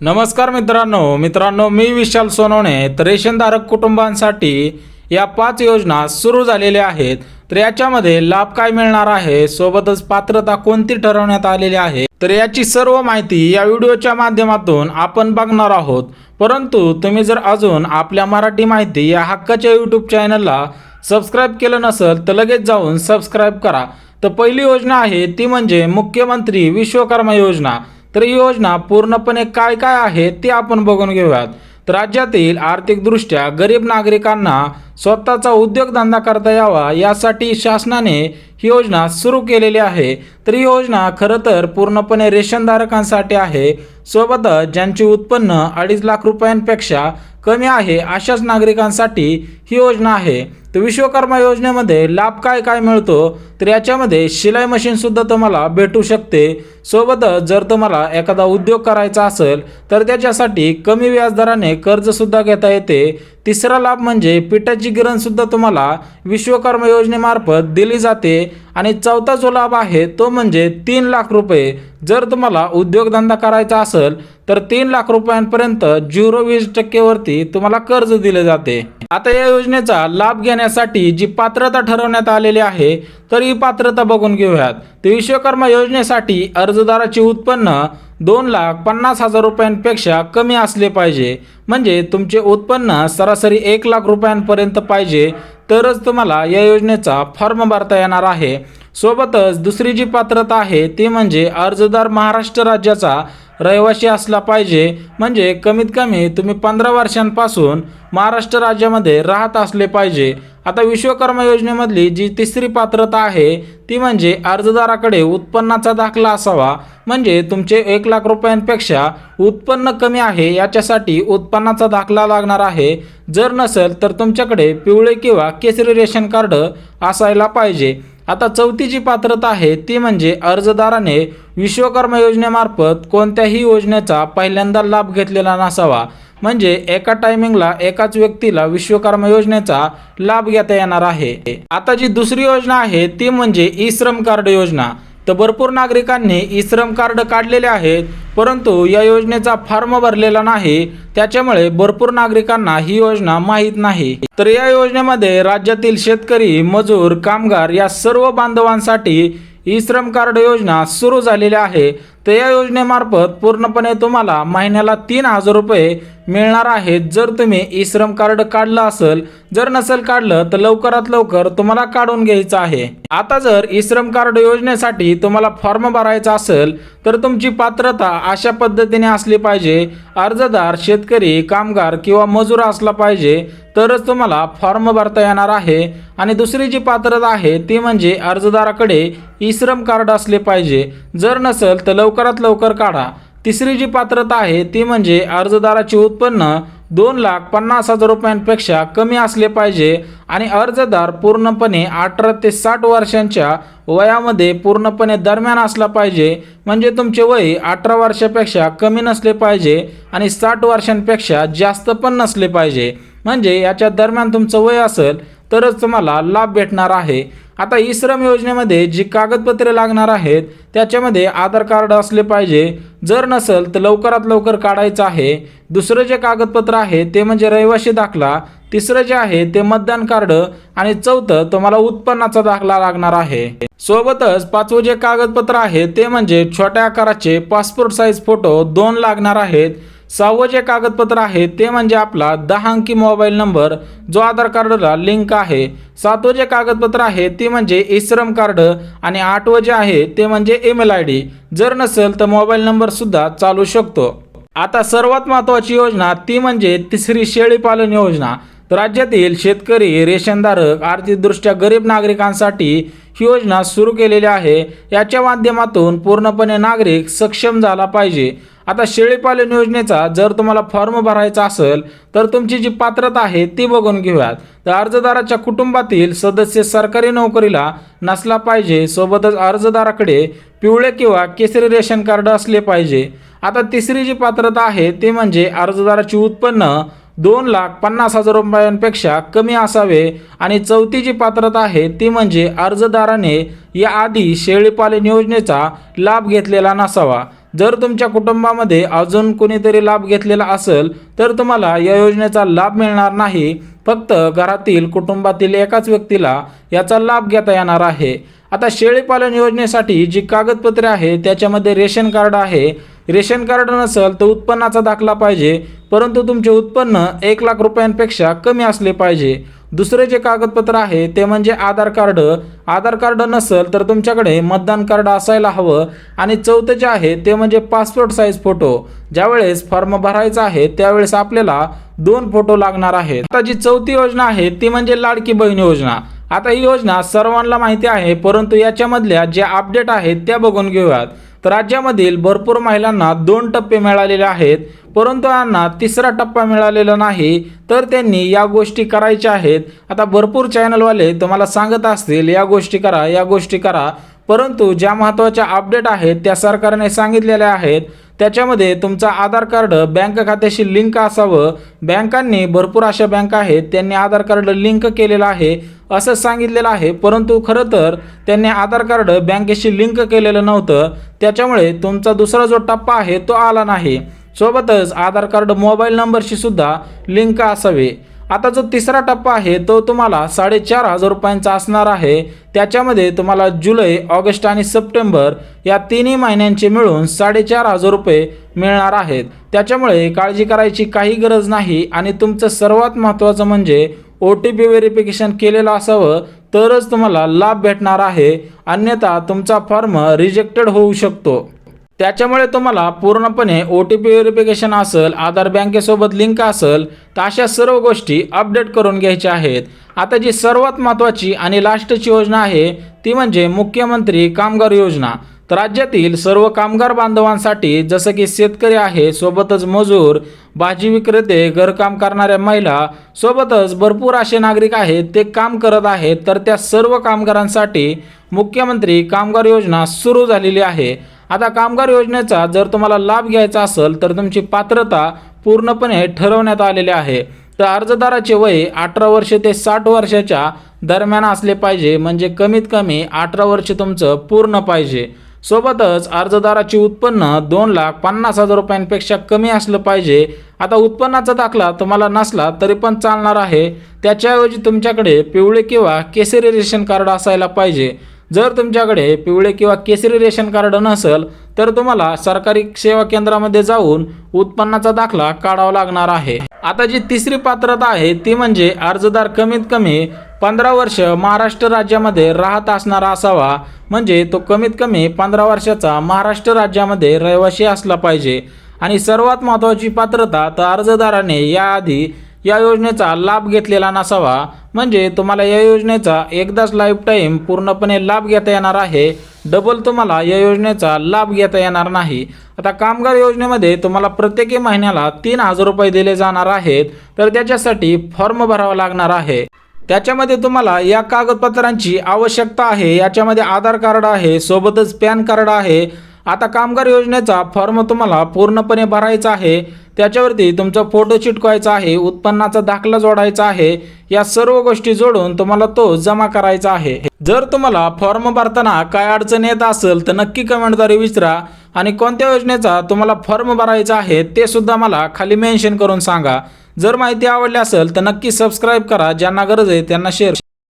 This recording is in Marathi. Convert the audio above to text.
नमस्कार मित्रांनो. मित्रांनो मी विशाल सोनवणे. तर रेशनधारक कुटुंबांसाठी या पाच योजना सुरू झालेल्या आहेत. तर याच्यामध्ये लाभ काय मिळणार आहे सोबतच पात्रता कोणती ठरवण्यात आलेली आहे? तर याची सर्व माहिती या व्हिडिओच्या माध्यमातून आपण बघणार आहोत. परंतु तुम्ही जर अजून आपल्या मराठी माहिती या हक्काच्या यूट्यूब चॅनलला सबस्क्राईब केलं नसेल तर लगेच जाऊन सबस्क्राईब करा. तर पहिली योजना आहे ती म्हणजे मुख्यमंत्री विश्वकर्मा योजना. तर ही योजना पूर्णपणे काय काय आहे ते आपण बघून घेऊयात. तर राज्यातील आर्थिकदृष्ट्या गरीब नागरिकांना स्वतःचा उद्योगधंदा करता यावा यासाठी शासनाने ही योजना सुरू केलेली आहे. तर ही योजना खरं तर पूर्णपणे रेशनधारकांसाठी आहे. सोबतच ज्यांचे उत्पन्न अडीच लाख रुपयांपेक्षा कमी आहे अशाच नागरिकांसाठी ही योजना आहे. तर विश्वकर्मा योजनेमध्ये लाभ काय काय मिळतो? तर याच्यामध्ये शिलाई मशीनसुद्धा तुम्हाला भेटू शकते. सोबतच जर तुम्हाला एखादा उद्योग करायचा असेल तर त्याच्यासाठी कमी व्याजदराने कर्जसुद्धा घेता येते. तिसरा लाभ म्हणजे पिठाची गिरणसुद्धा तुम्हाला विश्वकर्मा योजनेमार्फत दिली जाते. आणि चौथा जो लाभ आहे तो म्हणजे तीन लाख रुपये. जर तुम्हाला उद्योगधंदा करायचा असेल तर तीन लाख रुपयांपर्यंत झिरो वीस टक्केवरती तुम्हाला कर्ज दिले जाते. आता या योजनेचा लाभ घेण्यासाठी जी पात्रता ठरवण्यात आलेली आहे तर ही पात्रता बघून घेऊयात. तर विश्वकर्मा योजनेसाठी अर्जदाराचे उत्पन्न दोन लाख पन्नास हजार रुपयांपेक्षा कमी असले पाहिजे. म्हणजे तुमचे उत्पन्न सरासरी एक लाख रुपयांपर्यंत पाहिजे. तरच तुम्हाला या योजनेचा फॉर्म भरता येणार आहे. सोबतच दुसरी जी पात्रता आहे ती म्हणजे अर्जदार महाराष्ट्र राज्याचा रहिवासी असला पाहिजे. म्हणजे कमीत कमी तुम्ही पंधरा वर्षांपासून महाराष्ट्र राज्यामध्ये राहत असले पाहिजे. आता विश्वकर्मा योजनेमधली जी तिसरी पात्रता आहे ती म्हणजे अर्जदाराकडे उत्पन्नाचा दाखला असावा. म्हणजे तुमचे एक लाख रुपयांपेक्षा उत्पन्न कमी आहे याच्यासाठी उत्पन्नाचा दाखला लागणार आहे. जर नसेल तर तुमच्याकडे पिवळे किंवा केसरी रेशन कार्ड असायला पाहिजे. आता चौथी जी पात्रता आहे ती म्हणजे अर्जदाराने विश्वकर्मा योजनेमार्फत कोणत्याही योजनेचा पहिल्यांदा लाभ घेतलेला नसावा. म्हणजे एका टायमिंगला एकाच व्यक्तीला विश्वकर्मा योजनेचा लाभ घेता येणार आहे. आता जी दुसरी योजना आहे ती म्हणजे ई श्रम कार्ड योजना. तर भरपूर नागरिकांनी ई श्रम कार्ड काढलेले आहेत परंतु या योजनेचा फॉर्म भरलेला नाही. त्याच्यामुळे भरपूर नागरिकांना ही योजना माहीत नाही. तर या योजनेमध्ये राज्यातील शेतकरी मजूर कामगार या सर्व बांधवांसाठी ई श्रम कार्ड योजना सुरू झालेली आहे. तर या योजनेमार्फत पूर्णपणे तुम्हाला महिन्याला तीन हजार रुपये मिळणार आहेत. जर तुम्ही ई श्रम कार्ड काढलं असेल जर नसेल काढलं तर लवकरात लवकर तुम्हाला काढून घ्यायचं आहे. आता जर ई श्रम कार्ड योजनेसाठी तुम्हाला फॉर्म भरायचा असेल तर तुमची पात्रता अशा पद्धतीने असली पाहिजे. अर्जदार शेतकरी कामगार किंवा मजूर असला पाहिजे तरच तुम्हाला फॉर्म भरता येणार आहे. आणि दुसरी जी पात्रता आहे ती म्हणजे अर्जदाराकडे ई श्रम कार्ड असले पाहिजे. जर नसेल तर लवकर लवकरात लवकर काढा. तिसरी जी पात्रता आहे ती म्हणजे अर्जदाराचे उत्पन्न दोन लाख पन्नास हजार रुपयांपेक्षा कमी असले पाहिजे आणि अर्जदार पूर्णपणे अठरा ते साठ वर्षांच्या वयामध्ये पूर्णपणे दरम्यान असला पाहिजे. म्हणजे तुमचे वय अठरा वर्षापेक्षा कमी नसले पाहिजे आणि साठ वर्षांपेक्षा जास्त पण नसले पाहिजे. म्हणजे याच्या दरम्यान तुमचं वय असेल तरच तुम्हाला लाभ भेटणार आहे. आता ई श्रम योजनेमध्ये जी कागदपत्रे लागणार आहेत त्याच्यामध्ये आधार कार्ड असले पाहिजे. जर नसेल तर लवकरात लवकर काढायचं आहे. दुसरं जे कागदपत्र आहे ते म्हणजे रहिवासी दाखला. तिसरं जे आहे ते मतदान कार्ड. आणि चौथं तुम्हाला उत्पन्नाचा दाखला लागणार आहे. सोबतच पाचवं जे कागदपत्र आहे ते म्हणजे छोट्या आकाराचे पासपोर्ट साईज फोटो दोन लागणार आहेत. सहावं जे कागदपत्र आहे ते म्हणजे आपला दहा अंकी मोबाईल नंबर जो आधार कार्डला लिंक आहे. सातवं जे कागदपत्र आहे ती म्हणजे ई श्रम कार्ड आणि आठवं जे आहे ते म्हणजे ईमेल आय डी. जर नसेल तर मोबाईल नंबर सुद्धा चालू शकतो. आता सर्वात महत्त्वाची योजना ती म्हणजे तिसरी शेळी पालन योजना. राज्यातील शेतकरी रेशनधारक आर्थिकदृष्ट्या गरीब नागरिकांसाठी ही योजना सुरू केलेली आहे. याच्या माध्यमातून पूर्णपणे नागरिक सक्षम झाला पाहिजे. आता शेळीपालन योजनेचा जर तुम्हाला फॉर्म भरायचा असेल तर तुमची जी पात्रता आहे ती बघून घेऊयात. तर अर्जदाराच्या कुटुंबातील सदस्य सरकारी नोकरीला नसला पाहिजे सोबतच अर्जदाराकडे पिवळे किंवा केसरी रेशन कार्ड असले पाहिजे. आता तिसरी जी पात्रता आहे ती म्हणजे अर्जदाराची उत्पन्न दोन लाख पन्नास हजार रुपयांपेक्षा कमी असावे. आणि चौथी जी पात्रता आहे ती म्हणजे अर्जदाराने याआधी शेळीपालन योजनेचा लाभ घेतलेला नसावा. जर तुमच्या कुटुंबामध्ये अजून कोणीतरी लाभ घेतलेला असेल तर तुम्हाला या योजनेचा लाभ मिळणार नाही. फक्त घरातील कुटुंबातील एकाच व्यक्तीला याचा लाभ घेता येणार आहे. आता शेळीपालन योजनेसाठी जी कागदपत्रे आहे त्याच्यामध्ये रेशन कार्ड आहे. रेशन कार्ड नसेल तर उत्पन्नाचा दाखला पाहिजे परंतु तुमचे उत्पन्न एक लाख रुपयांपेक्षा कमी असले पाहिजे. दुसरे जे कागदपत्र आहे ते म्हणजे आधार कार्ड. आधार कार्ड नसेल तर तुमच्याकडे मतदान कार्ड असायला हवं. आणि चौथं जे आहे ते म्हणजे पासपोर्ट साईज फोटो. ज्यावेळेस फॉर्म भरायचा आहे त्यावेळेस आपल्याला दोन फोटो लागणार आहेत. आता जी चौथी योजना आहे ती म्हणजे लाडकी बहीण योजना. आता ही योजना सर्वांना माहिती आहे परंतु याच्यामधल्या ज्या अपडेट आहेत त्या बघून घेऊयात. तर राज्यामधील भरपूर महिलांना दोन टप्पे मिळालेले आहेत परंतु यांना तिसरा टप्पा मिळालेला नाही. तर त्यांनी या गोष्टी करायच्या आहेत. आता भरपूर चॅनलवाले तुम्हाला सांगत असतील या गोष्टी करा या गोष्टी करा. परंतु ज्या महत्त्वाच्या अपडेट आहेत त्या सरकारने सांगितलेल्या आहेत. त्याच्यामध्ये तुमचा आधार कार्ड बँक खात्याशी लिंक असावं. बँकांनी भरपूर अशा बँका आहेत त्यांनी आधार कार्ड लिंक केलेलं आहे असं सांगितलेलं आहे. परंतु खरं तर त्यांनी आधार कार्ड बँकेशी लिंक केलेलं नव्हतं. त्याच्यामुळे तुमचा दुसरा जो टप्पा आहे तो आला नाही. सोबतच आधार कार्ड मोबाईल नंबरशी सुद्धा लिंक असावे. आता जो तिसरा टप्पा आहे तो तुम्हाला साडेचार हजार रुपयांचा असणार आहे. त्याच्यामध्ये तुम्हाला जुलै ऑगस्ट आणि सप्टेंबर या तिन्ही महिन्यांचे मिळून साडेचार हजार रुपये मिळणार आहेत. त्याच्यामुळे काळजी करायची काही गरज नाही आणि तुमचं सर्वात महत्त्वाचं म्हणजे ओ टी पी व्हेरिफिकेशन केलेलं असावं तरच तुम्हाला लाभ भेटणार आहे. अन्यथा तुमचा फॉर्म रिजेक्टेड होऊ शकतो. त्याच्यामुळे तुम्हाला पूर्णपणे ओ टी पी व्हेरिफिकेशन असेल आधार बँकेसोबत लिंक असेल तर अशा सर्व गोष्टी अपडेट करून घ्यायच्या आहेत. आता जी सर्वात महत्त्वाची आणि लास्टची योजना आहे ती म्हणजे मुख्यमंत्री कामगार योजना. तर राज्यातील सर्व कामगार बांधवांसाठी जसं की शेतकरी आहे सोबतच मजूर भाजी विक्रेते घरकाम करणाऱ्या महिला सोबतच भरपूर असे नागरिक आहेत ते काम करत आहेत. तर त्या सर्व कामगारांसाठी मुख्यमंत्री कामगार योजना सुरू झालेली आहे. आता कामगार योजनेचा जर तुम्हाला लाभ घ्यायचा असेल तर तुमची पात्रता पूर्णपणे ठरवण्यात आलेली आहे. तर अर्जदाराचे वय अठरा वर्ष ते साठ वर्षाच्या दरम्यान असले पाहिजे म्हणजे कमीत कमी अठरा वर्ष तुमचं पूर्ण पाहिजे. सोबतच अर्जदाराचे उत्पन्न दोन लाख पन्नास हजार रुपयांपेक्षा कमी असलं पाहिजे. आता उत्पन्नाचा दाखला तुम्हाला नसला तरी पण चालणार आहे. त्याच्याऐवजी तुमच्याकडे पिवळे किंवा केसरी रेशन कार्ड असायला पाहिजे. जर तुमच्याकडे पिवळे किंवा केसरी रेशन कार्ड नसेल तर तुम्हाला सरकारी सेवा केंद्रामध्ये जाऊन उत्पन्नाचा दाखला काढावा लागणार आहे. आता जी तिसरी पात्रता आहे ती म्हणजे अर्जदार कमीत कमी पंधरा वर्ष महाराष्ट्र राज्यामध्ये राहत असणारा असावा. म्हणजे तो कमीत कमी पंधरा वर्षाचा महाराष्ट्र राज्यामध्ये रहिवासी असला पाहिजे. आणि सर्वात महत्त्वाची पात्रता तर अर्जदाराने याआधी या योजनेचा लाभ घेतलेला नसावा. म्हणजे तुम्हाला या योजनेचा एकदाच लाईफ टाईम पूर्णपणे लाभ घेता येणार आहे. डबल तुम्हाला या योजनेचा लाभ घेता येणार नाही. आता कामगार योजनेमध्ये तुम्हाला प्रत्येकी महिन्याला तीन हजार रुपये दिले जाणार आहेत. तर त्याच्यासाठी फॉर्म भरावा लागणार आहे. त्याच्यामध्ये तुम्हाला या कागदपत्रांची आवश्यकता आहे. याच्यामध्ये आधार कार्ड आहे सोबतच पॅन कार्ड आहे. आता कामगार योजनेचा फॉर्म तुम्हाला पूर्णपणे भरायचा आहे. त्याच्यावरती तुमचा फोटो चिटकवायचा आहे उत्पन्नाचा दाखला जोडायचा आहे. या सर्व गोष्टी जोडून तुम्हाला तो जमा करायचा आहे. जर तुम्हाला फॉर्म भरताना काय अडचण येत असेल तर नक्की कमेंटद्वारे विचारा. आणि कोणत्या योजनेचा तुम्हाला फॉर्म भरायचा आहे ते सुद्धा मला खाली मेन्शन करून सांगा. जर माहिती आवडली असेल तर नक्की सबस्क्राईब करा. ज्यांना गरज आहे त्यांना शेअर